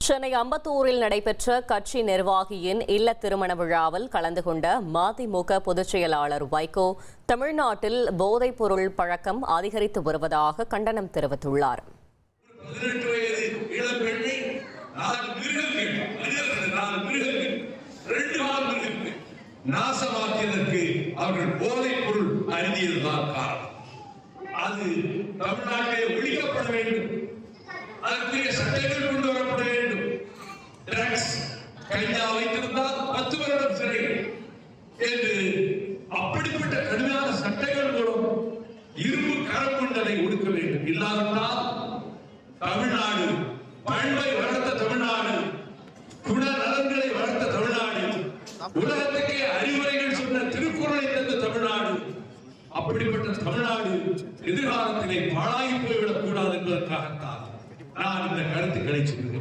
சென்னை அம்பத்தூரில் நடைபெற்ற கட்சி நிர்வாகியின் இல்ல திருமண விழாவில் கலந்து கொண்ட மதிமுக பொதுச் செயலாளர் வைகோ தமிழ்நாட்டில் போதைப் பொருள் பழக்கம் அதிகரித்து வருவதாக கண்டனம் தெரிவித்துள்ளார். நாசமாக்கியதற்கு அவர்கள் போதைப் பொருள் அருந்தியதுதான் காரணம் அது தமிழ்நாட்டிலே ஒழிக்கப்பட வேண்டும். அதற்குரிய சட்டங்கள் கொண்டு கைதா வைத்திருந்தால் பத்து வருடம் சிறை. என்று அப்படிப்பட்ட கடுமையான சட்டங்கள் மூலம் இரும்பு கரம் கொண்டதை ஒடுக்க வேண்டும். இல்லாவிட்டால் தமிழ்நாடு பண்பை வளர்த்த தமிழ்நாடு குண நலன்களை வளர்த்த தமிழ்நாடு உலகத்துக்கே அறிவுரைகள் சொன்ன திருக்குறளை தந்த தமிழ்நாடு அப்படிப்பட்ட தமிழ்நாடு எதிர்காலத்திலே பாழாகி போய்விடக் கூடாது என்பதற்காகத்தான் நான் இந்த கருத்துக்களை சொல்கிறேன்